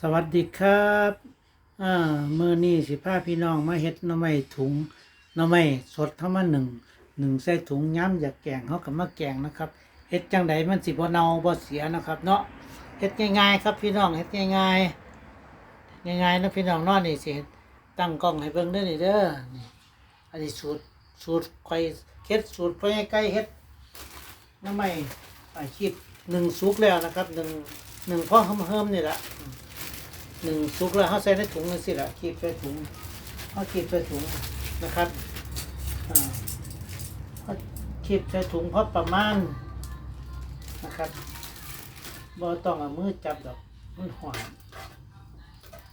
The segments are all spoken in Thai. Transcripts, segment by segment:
สวัสดีครับอ่ามือนี้สิพาพี่น้องมาเฮ็ดหน่อไม้ถุงหน่อไม้สดเท่ามาหนึ่งหนึ่งใส่ถุงย้ำอยากแกงเขากับมาแกงนะครับเฮ็ดจังใดมันสิบ่เน่าบ่เสียนะครับ เนาะเฮ็ดง่ายๆครับพี่น้องเฮ็ดง่ายๆง่ายๆนะพี่น้องนอนนี่สิตั้งกล้องให้เบิ่งเด้อนี่เด้อนี่อันนี้สูตรสูตรข่อยเฮ็ดสูตรพ่อใหญ่ไก่เฮ็ดน้ำไม่อาชีพหนึ่งซุกแล้วนะครับหนึ่งหนึ่งพ่อเฮิมๆนี่แหละ หนึ่งซุกแล้วเขาใส่ในถุงนี่นสิละคีบใส่ถุงเขาคีบใส่ถุงนะครับอ่าเขาคีบใส่ถุงเพราะประมาณนะครับบ่ต้องเอามือจับดอกมันหวาน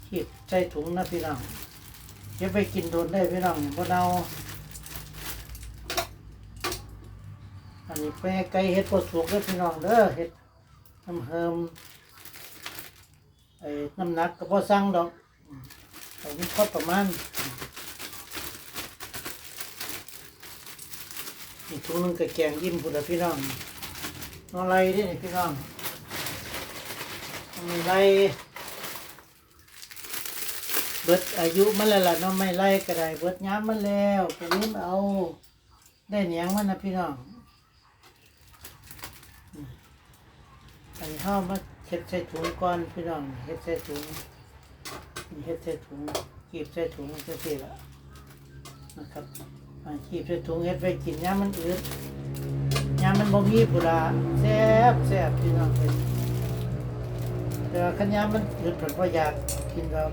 คีบใส่ถุงนะพี่น้องเก็บไปกินโดนได้พี่น้องบ่เอาอันนี้แป้ไก่เฮ็ดปวดสุกเด้อพี่น้องเด้อเฮ็ดน้ำเฮิม ไอ้น้ำหนักก็บ่สั่งดอกอืมไอ้นี่พอประมาณอีกถุงนึงก็แกงยิ้มพุ่นละพี่น้องนอไรเด้นี่พี่น้องนอไรเบิดอายุมันแล้วล่ะน้องไม่ไล่ก็ได้เบิดย้ำมันแล้วก็ลืมเอาได้เหนียงมันนะพี่น้องอันนี้ห้ามา เฮ็ดใส่ถุงก่อนพี่น้องเฮ็ดใส่ถุงมีเฮ็ดใส่ถุงกีบใส่ถุงจังซี่ล่ะนะครับกีบใส่ถุงเฮ็ดไว้กินยามมันอืดยามมันบ่มีปุระแซ่บแซ่บพี่น้องเอ้ยแต่ขันยามันอืดเพิ่นบ่อยากกินดอก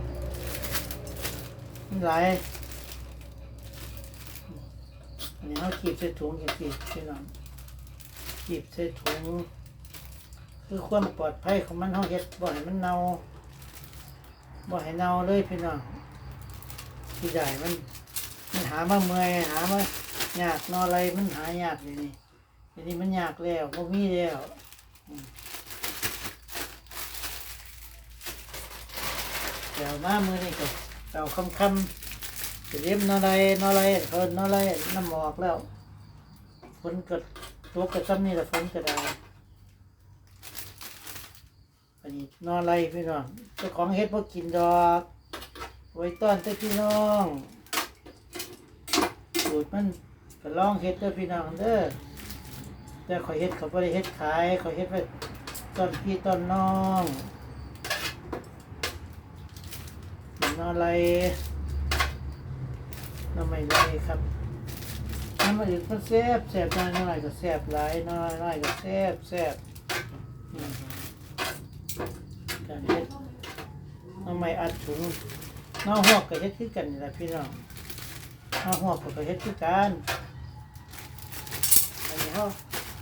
มันหลายอันนี้เฮากีบใส่ถุงจังซี่พี่น้องกีบใส่ถุง คือความปลอดภัยของมันเฮาเฮ็ดบ่ให้มันเน่าบ่ให้เน่าเลยพี่น้องที่ได้มัน มันหามาเมื่อยหามายากนออะไรมันหายากอยู่นี่ทีนี้มันยากแล้วบ่มีแล้วเดี๋ยวมามือนี้ก็เอาคำคำจะเรียมนออะไรนออะไรเพิ่นนออะไรน้ำหมอกแล้วฝนก็ตกก็ซ้ำนี่แหละฝนก็ได้ อีกนอนไรพี่น้องเจ้าของเฮ็ดพวกกินดอก ไว้ต้อนเจ้าพี่น้องสูตรมันก็ลองเฮ็ดเจ้าพี่น้องเด้อแต่ขอยเฮ็ดเขาบ่ได้เฮ็ดขายขอยเฮ็ดไว้ต้อนพี่ต้อนน้องนอนไรน้ำไม่ไรครับน้ำมันอื่นมันแซ่บแซ่บน้อยน้อยก็แซ่บหลายน้อยน้อยก็แซ่บแซ่บ การเฮ็ดน้ำไม่อัดถุงน้าหอกก็เฮ็ดคือกันนี่แหละพี่น้องน้าหอกก็เฮ็ดคือกันอันนี้เขา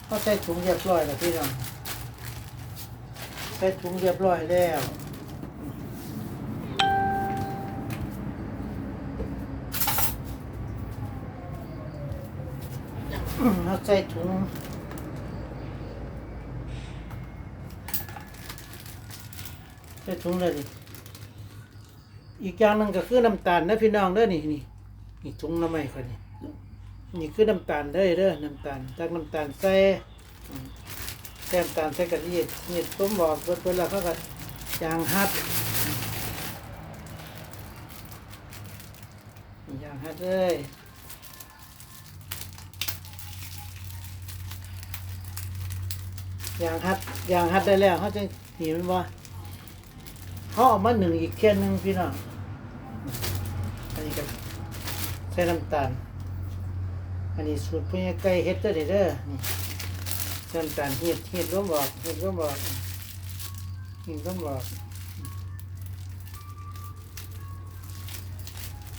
เขาใส่ถุงเรียบร้อยแล้วพี่น้องใส่ถุงเรียบร้อยแล้วเขาใส่ถุง ใส่ถุงเลยดิอีกอย่างหนึ่งก็คือน้ำตาลนะพี่น้องเด้อนี่นี่นี่ถุงน้ำไม้คนนี้นี่คือน้ำตาลเด้อเด้อน้ำตาลจากน้ำตาลใส่อืมใส่น้ำตาลใส่กะทินี่ต้มบอกเพิ่นๆแล้วเขาก็ยางฮัดยางฮัดเลยยางฮัดยางฮัดได้แล้วเขาจะหนีมันบ่ เขาเอมาหนึ่งอีกแค่ยหนึงพี่น้องอันนี้ก็ใส่น้ำตาล อันนี้สูตรพญาไก่เฮ็ดเด้อเด้อเด้อนี่ใส่น้ำตาลเฮ็ดเฮ็ดร่วมบอกเฮ็ดร่วมบอกเฮ็ดร่วมบอก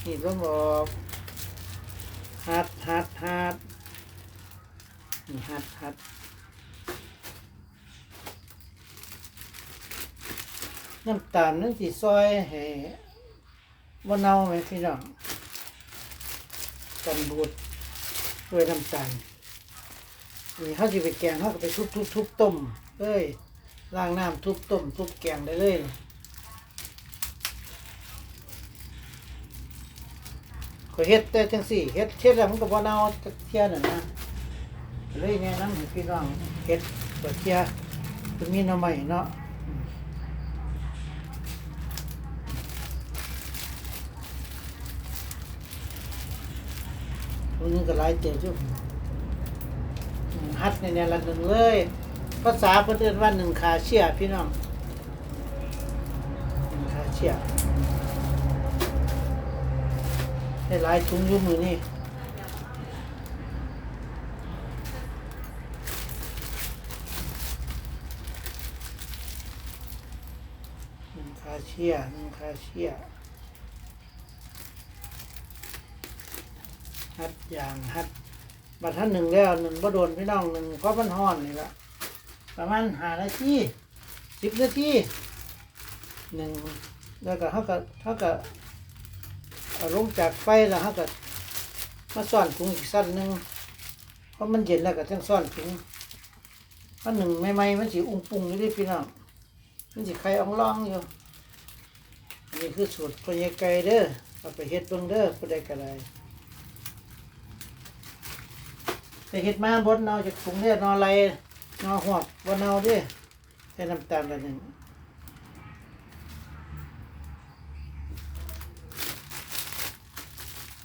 เฮ็ดร่วมบอกฮัดฮัดฮัดนี่ฮัดฮัด น้ำตาลนั่นสิซอยให้บ่เน่าไหมพี่น้องกันบูดด้วยน้ำตาลนี่เขาสิไปแกงเขาก็ไปทุบทุบทุบต้มเอ้ยล้างน้ำทุบต้มทุบแกงได้เลยก็เฮ็ดแต่จังสี่เฮ็ดเฮ็ดแล้วมันก็บ่เน่าเที่ยน่ะนะเลยแนะนำให้พี่น้องเฮ็ดบ่เที่ยมันมีหน่อไม้เนาะ มันนึงก็หลายเตียวจุอืมฮัดในแนวละหนึ่งเลย ภาษาเพิ่อนว่าหนึ่งขาเชียพี่น้องหนึ่งขาเชียได้หลายถุงยู่มือนี่หนึ่งขาเชียหนึ่งขาเชีย ฮัดอย่างฮัดบัดท่านหนึ่งแล้วหนึ่งบ่โดนพี่น้องหนึ่งเพราะมันห้อนนี่ละประมาณหานาทีสิบนาทีหนึ่งแล้วก็เขาก็เขาก็เอาลงจากไฟแล้วเขาก็มาซ่อนถุงอีกสั้นหนึ่งเพราะมันเย็นแล้วก็ต้องซ่อนถุงเพราะหนึ่งใหม่ๆมันสีอุ้งปุงอยู่ดิพี่น้องมันสีไข่อ่องล่องอยู่อันนี้คือสูตรพญไก่เด้อเอาไปเฮ็ดเบิ่งเด้อผู้ใดก็ได้ แต่เห็ดมาบดเนาจากถุงเนี่ยนอไรนอหวกวันเอาดิใส่น้ำตาลละหนึ่ง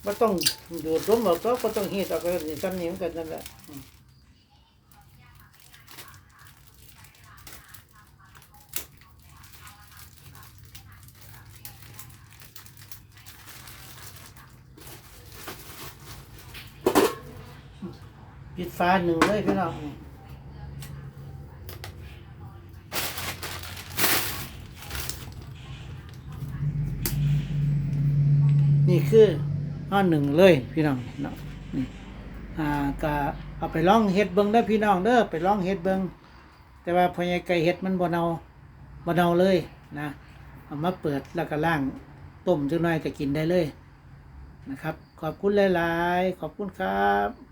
ว่ต้องดูดลมออกก็ก็ต้องเฮีดออกไปนี่ซ้ำนี้เหมือนกันนั่นแหละ ปิดฟ้าหนึ่งเลยพี่น้องนี่คือข้อหนึ่งเลยพี่น้องเนาะนี่อ่าก็เอาไปลองเฮ็ดเบิ่งเด้พี่น้องเด้อไปลองเฮ็ดเบิ่งแต่ว่าพอใหญไก่เฮ็ดมันบ่เนาบ่เนาเลยนะเอามาเปิดแล้วก็ล้างต้มจักหน่อยก็กินได้เลยนะครับ ขอบคุณหลาย ๆ ขอบคุณครับ